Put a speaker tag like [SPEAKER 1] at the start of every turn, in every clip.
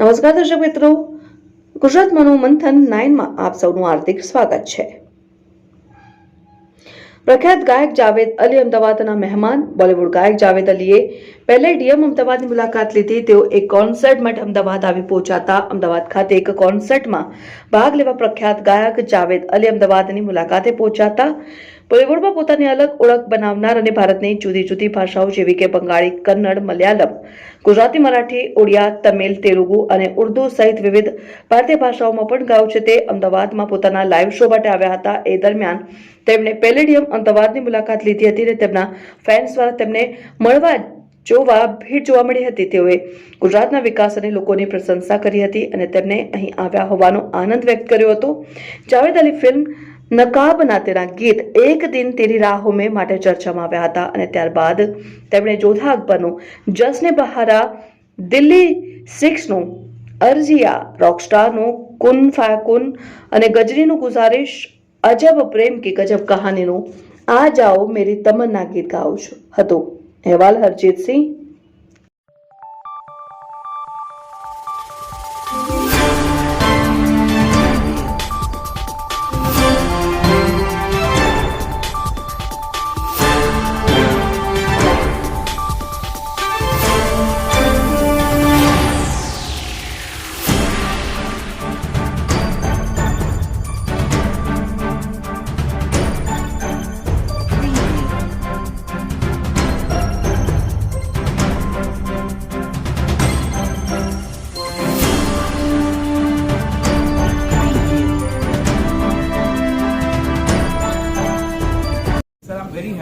[SPEAKER 1] નમસ્કાર દર્શક મિત્રો. ગુજરાત મનોમંથન નાઇનમાં આપ સૌનું હાર્દિક સ્વાગત છે. પ્રખ્યાત ગાયક જાવેદ અલી અમદાવાદના મહેમાન, બોલિવૂડ ગાયક જાવેદ અલીએ પહેલે ડીએમ અમદાવાદની મુલાકાત લીધી. તેઓ એક કોન્સર્ટ માટે અમદાવાદ આવી પહોંચાતા અમદાવાદ ખાતે એક કોન્સર્ટમાં ભાગ લેવા પ્રખ્યાત ગાયક જાવેદ અલી અમદાવાદની મુલાકાતે પહોંચાતા બોલિવૂડમાં પોતાની અલગ ઓળખ બનાવનાર અને ભારતની જુદી જુદી ભાષાઓ જેવી કે બંગાળી, કન્નડ, મલયાલમ, ગુજરાતી, મરાઠી, ઓડિયા, તમિલ, તેલુગુ અને ઉર્દુ સહિત વિવિધ ભારતીય ભાષાઓમાં પણ ગાયું છે તે અમદાવાદમાં પોતાના લાઈવ શો માટે આવ્યા હતા. એ દરમિયાન તેમણે પેલેડિયમ અમદાવાદની મુલાકાત લીધી હતી અને તેમના ફેન્સ દ્વારા તેમને મળવા જોવા, ભીડ જોવા મળી હતી. તેઓએ ગુજરાતના વિકાસ અને લોકોની પ્રશંસા કરી હતી અને તેમને અહીં આવ્યા હોવાનો આનંદ વ્યક્ત કર્યો હતો. જાવેદ અલી ફિલ્મ નકાબ ના તેના ગીત એક દિન તેરી રાહો મેં માટે ચર્ચામાં આવ્યા હતા અને ત્યારબાદ તેમણે જોધા અકબરનું જસને બહારા દિલ્હી સિક્સનું અરજિયા રોકસ્ટારનું કુન ફાકુન અને ગજરીનું ગુઝારિશ અજબ પ્રેમ કે ગજબ કહાનીનું આ જાઓ મેરી તમન્ના ગીત ગાઉં છું. હતું અહેવાલ Harjit Singh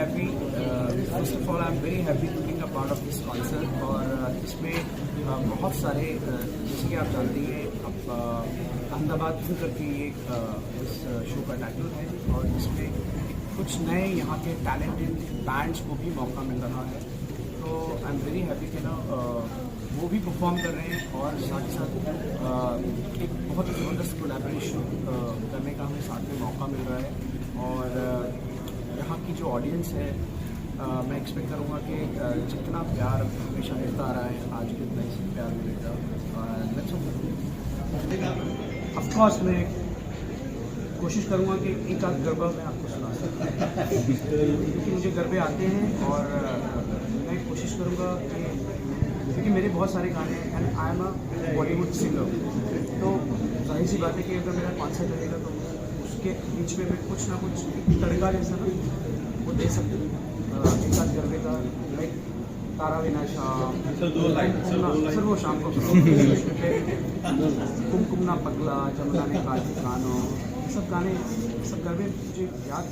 [SPEAKER 2] Happy. Uh, first of all, I'm very happy to being a part of this concert. और uh, इसमें uh, बहुत सारे uh, जैसे कि आप जानते हैं अब अहमदाबाद फ़िल्म करके uh, इस शो का टाइटल है। और इसमें कुछ नए यहाँ के टैलेंटेड बैंड्स को भी मौका मिल रहा है। तो आई एम वेरी हैप्पी कि ना वो भी परफॉर्म कर रहे हैं और साथ ही साथ एक बहुत ज़बरदस्त कोलेबरेशन करने का हमें साथ में मौका मिल रहा है। जो ऑडियंस है अ, मैं एक्सपेक्ट करूँगा कि जितना प्यार हमेशा मिलता आ रहा है आज भी उतना ही प्यार मिलेगा। ऑफकोर्स मैं कोशिश करूँगा कि एक आध गरबा मैं आपको सुना सकूँ। क्योंकि मुझे गरबे आते हैं और मैं कोशिश करूँगा कि क्योंकि मेरे बहुत सारे गाने हैं and I am a Bollywood singer तो ज़ाहिर सी बात है कि अगर मेरा कॉन्सर्ट रहेगा तो उसके बीच में मैं कुछ ना कुछ तड़का जैसा ना वो दे सकते हैं। एक गरबे का लाइक तारा विना शाम। सर दो सर वो शाम को कुमकुम ना पगला जमुना ने काजी कानो। सब गाने सब गरबे मुझे याद